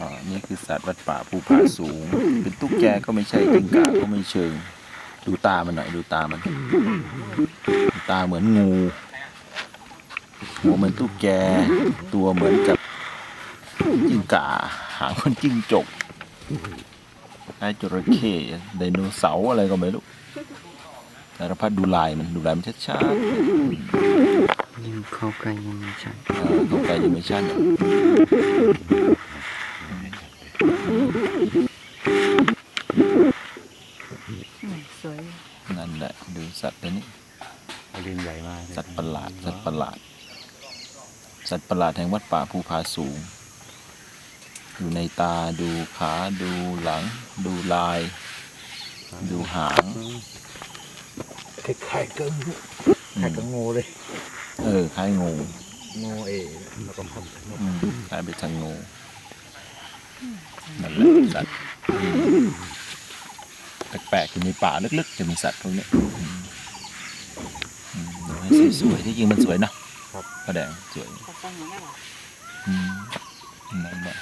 อ่านี่คือสัตว์วัดป่าภูผาสูง เป็นตุ๊กแกก็ไม่ใช่กิ้งก่าก็ไม่เชิง ดูตามันหน่อยดูตามัน ตาเหมือนงูหัวเหมือนตุ๊กแก ตัวเหมือนกับจิ้งก่า หางเหมันจิ้งจกคล้จระเข้ไดโนเสาร์อะไรก็ไม่รู้สารพัดดูลายมันดูลายมันชัดยัง เข้าใกล้ยังไม่ใช่ๆเออเข้าใกล้ยังไม่ชัดสวยนั่นแหละดูสัตว์ตัวนี้ดินใหญ่มากสัตว์ประหลาด สัตว์ประหลาด สัตว์ประหลาดแห่งวัดป่าภูผาสูง อยู่ในตาดูขาดูหลัง ดูลาย ดูหางคล้ายๆกับคล้ายกับงูเลย เออคล้ายงูงูเอแล้วก็พันอืมคล้ายไปทางงูนั่นแหละสัตว์อืมแปลกๆอยู่ในป่าลึกๆ จะมีสัตว์พวกนี้อืมอืมดูให้สวยๆที่จริงมันสวยเนอะครับกระแดงสวยแต่ฟังอย่างนั้นเหรออืมนั่นแหละ